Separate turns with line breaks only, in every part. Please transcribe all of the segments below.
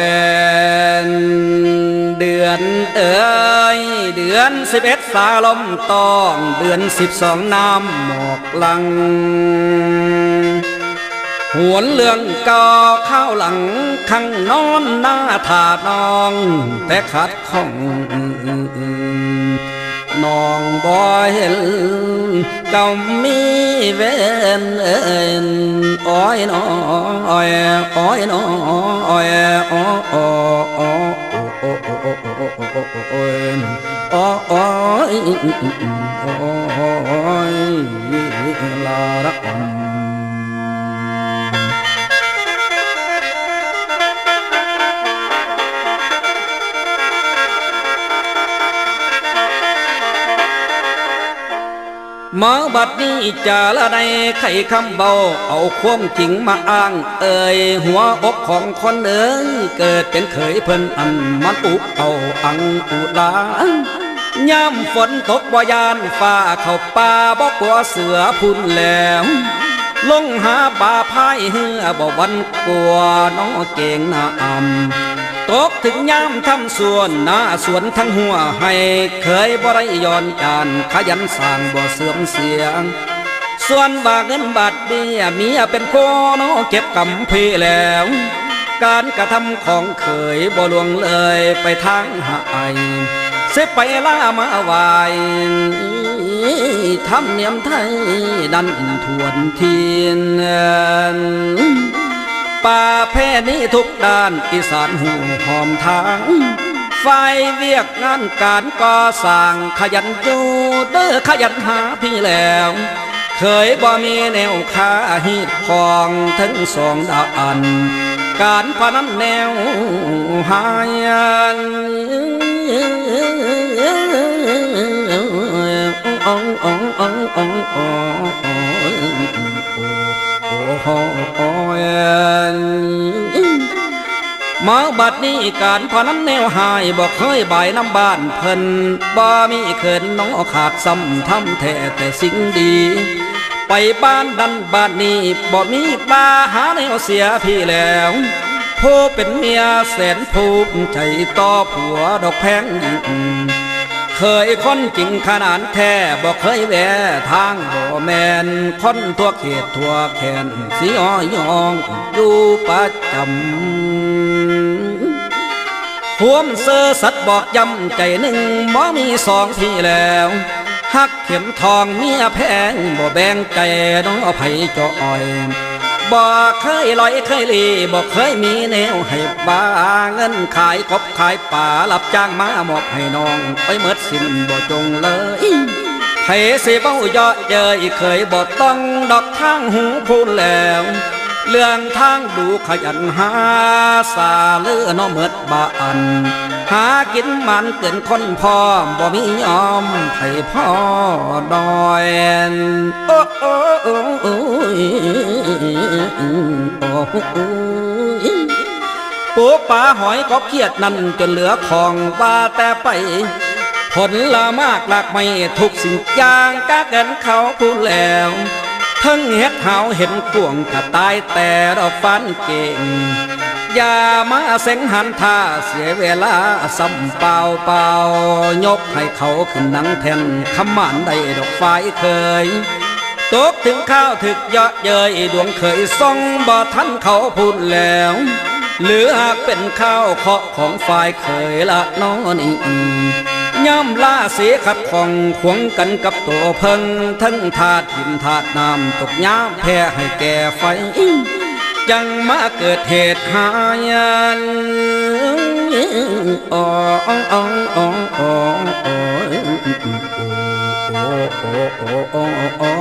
ยเดือนเอ้ยเดือนสิบเอ็ดสาลมตองเดือนสิบสองน้ำหมอกลัง หวนเรื่องก่อข้าวหลังข้างนอนหน้าถาดนอง แต่ขัดของ น้องบ่เห็นเก่ามีเวนเอ็นอ้อยน้อยอ้อยน้อยอ้ออ้ออ้อโอ้ออ้ออ้ออ้ออ้ออ้ออ้อ้โอ้ยโอ้ มาบัดนี้จะละในไข่คำเบา เอาความจริงมาอ้าง เอ่ยหัวอกของคนเอ๋ยเกิดเป็นเขยเพิ่นอันมันอุเอาอังอุลาย่ำฝนตกบ่ยานฟ้าเข้าป่าบ่กลัวเสือพุ่นแล้วลงหาป่าพายเหือบ่วันกลัวน้อเก่งน้าอำ ตกถึงยามทำสวนหน้าสวนทั้งหัวให้เคยบ่ได้ย้อนจานขยันสร้างบ่เสื่อมเสียง ส่วนบาเงินบาทเบี้ยเมียเป็นโคเนาะเก็บกำเพแล้ว การกระทำของเคยบ่ลวงเลยไปทางหายเสไปล่ามาไหวายทำเนียมไทยดันทวนเทียน ป่าแพ่นี้ทุกด้านอีสานหูหอมทางไฟเวียกงานการก่อสร้างขยันอยู่เด้อขยันหาพี่แล้ว เคยบ่มีแนวขาหีดของทั้งสองด้านการพนันแนวหาย มาบัดนี้การพนันแนวหายบอกเคยบายน้ำบ้านเพิ่นบ่มีเขินน้องขาดซ้ำทำแท้แต่สิ่งดี ไปบ้านดันบ้านนี้บ่มีปลาหาแนวเสียพี่แล้วผู้เป็นเมียแสนภูมิใจต่อผัวดอกแพงยิ่ง เคยคนจริงขนาดแท้บอกเคยแวะทางบ่แมนคนทั่วเขตทั่วแขนสีอ้อยองอยู่ประจำหวมเซอสัตว์บอกย้ำใจหนึ่งบ่มีสองพี่แล้วหักเข็มทองเมียแพงบ่แบ่งใจน้องไผจอย บอกเคยลอยเคยลีบอกเคยมีแนวให้บ้าเงินขายกบขายป่ารับจ้างมาหมอบให้น้อง ไปเมิดสิ้นบ่จงเลยไผสิเบ้าเยาะเย้ยเคยบ่ต้องดอกทางหูพูนแล้ว เรื่องทางดูขยันหาสาเลือน้อเมิดบาอัน หากินมันเกินคนพอบ่มียอมให้พ่อดอยโอ้โอ้โอ้โอ้ยโอ้ยปูปลาหอยก็เครียดนั่นจนเหลือของว่าแต่ไปผลละมากหลากไม่ทุกสิ่งอย่างกะเกินเขาพูดแล้ว ทั้งเฮ็ดหาวเห็นกวงกะตายแต่เราฟันเก่ง อย่ามาเซ็งหันท่าเสียเวลาซ้ำเปล่าเปล่ายกให้เขาขึ้นนังแทนคำมันได้ดอกไฟเคยตกถึงข้าวถึกเยาะเย้ยดวงเคยส่องบ่ทันเขาพูดแล้ว หรือหากเป็นข้าวเคาะของฝ่ายเคยละน้องนี่ ย่ำล่าเสียขัดของขวงกันกับตัวเพิ่งทั้งถาดหินถาดน้ำตกย้ำแพ้ให้แก่ไฟยังมาเกิดเหตุหายันอ๋ออ๋ออ๋ออ๋ออ๋ออ๋ออ๋อ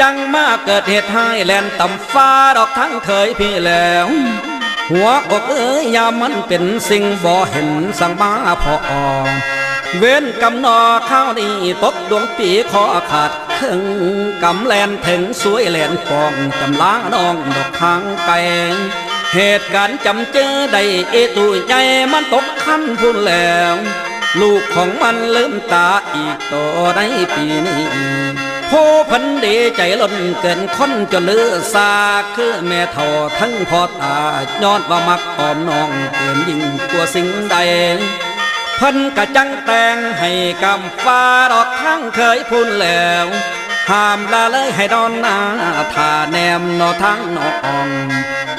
จังมาเกิดเหตุให้แลนต่ำฟ้าดอกทั้งเคยพี่แล้ว หัวอกเอ้ยยามันเป็นสิ่งบ่เห็นสังมาพอเว้นกำนอข้าวนี่ตกดวงปีขอขาดครึ่งกำแลนถึงสวยแลนฟองจำล้างน้องดอกข้างไก่เหตุการณ์จำเจอได้เอตุใหญ่มันตกขั้นพุ่นแล้ว ลูกของมันลืมตาอีกต่อในปีนี้ ผู้พันดีใจล้นเกินคนจนลือซาคือแม่เท่าทั้งพอตาย้อนว่ามักออมน้องเกินยิ่งกว่าสิ่งใดพันกะจังแต่งให้กำฟ้าดอกทั้งเคยพูนแล้วห้ามละเลยให้ดอนหน้าท่าแนมนอทั้งนออง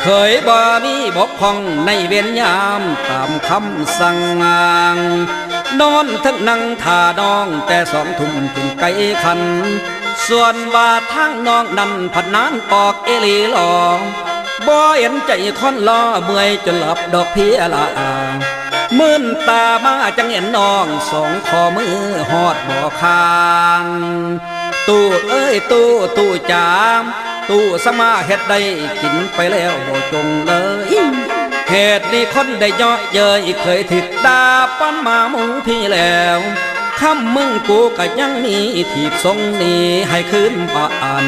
เคยบ่มีบกพองในเวียนยามตามคำสั่งงานนอนทั้งนั่งท่าน้องแต่สองทุ่มถึงไกลคัน ส่วนว่าทางน้องนั้นผัดนานปอกเอลีหลอบ่เห็นใจคนรอเมื่อยจนหลับดอกเพียละอามื่นตามาจังเห็นน้องสองขอมือหอดบ่อคาง ตู้เอ้ยตู้ตู้จาม ตู้สมาเฮ็ดได้กินไปแล้วบ่จงเลย เหตุนี้คนได้เย่อเย้ยเคยถิดดาปั้นมาหมูพี่แล้วคำมึงกูก็ยังมีถีบทรงนี้ให้คืนบ้าน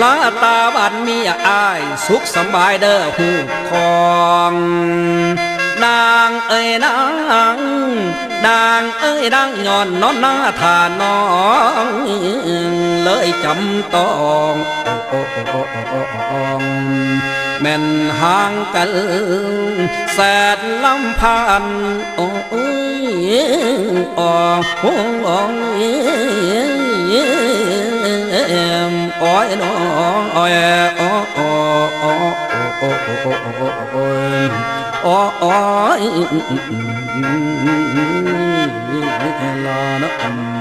ลาตาบันมีอายสุขสบายเด้อหูคอง นางเอ้ยนาง นางเอ้ยนางย้อนนอนหน้าทานน้อง เลยจำต้องโอ้โอ้โอ้โอ้โอ้โอ้แม่นห่างกันแสนลำพันโอ้ยโอ้โอ้โอ้ยโอ้ยน้องโอ้ยโอ้โอ้โอ้โอ้โอ๋ออ๋อลานะ